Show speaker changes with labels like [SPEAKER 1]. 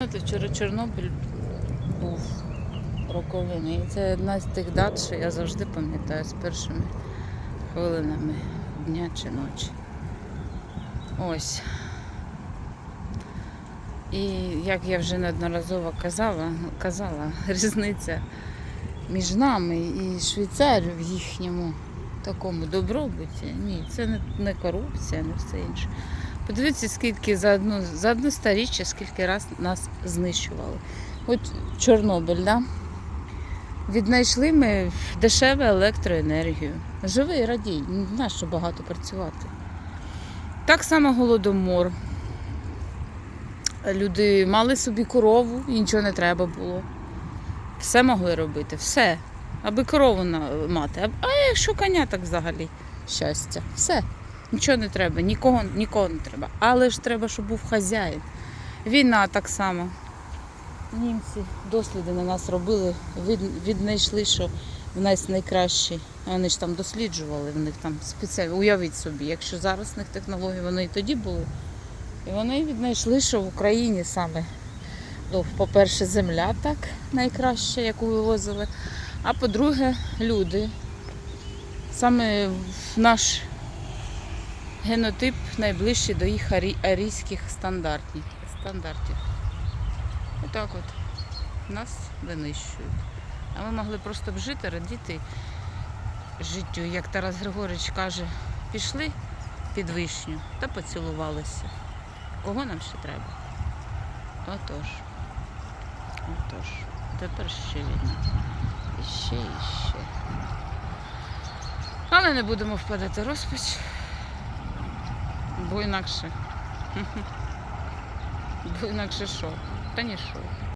[SPEAKER 1] Вчора Чорнобиль був роковини. І це одна з тих дат, що я завжди пам'ятаю з першими хвилинами дня чи ночі. Ось. І як я вже неодноразово казала, казала, різниця між нами і Швейцарією в їхньому такому добробуті. Ні, це не корупція, не все інше. Подивіться, скільки за одну за одне сторіччя, скільки раз нас знищували. От Чорнобиль, да? Віднайшли ми дешеву електроенергію. Живи і радій, не знаєш, що багато працювати. Так само голодомор. Люди мали собі корову і нічого не треба було. Все могли робити, все. Аби корову мати. А якщо коня, так взагалі щастя. Все. Нічого не треба, нікого, нікого не треба. Але ж треба, щоб був хазяїн. Війна так само. Німці досліди на нас робили, віднайшли, що в нас найкращі. Вони ж там досліджували, в них там спеціально. Уявіть собі, якщо зараз в них технології, вони і тоді були. І вони віднайшли, що в Україні саме, ну, по-перше, земля так найкраща, яку вивозили. А по-друге, люди. Саме в наш генотип найближчий до їх арі- арійських стандартів. стандартів. Отак от. Нас винищують. А ми могли просто б жити, радіти життю. Як Тарас Григорич каже, пішли під вишню та поцілувалися. Кого нам ще треба? Отож. Отож. Тепер ще війна. І ще, і ще. Але не будемо впадати розпач, бо інакше. Бо інакше що? Та ні що.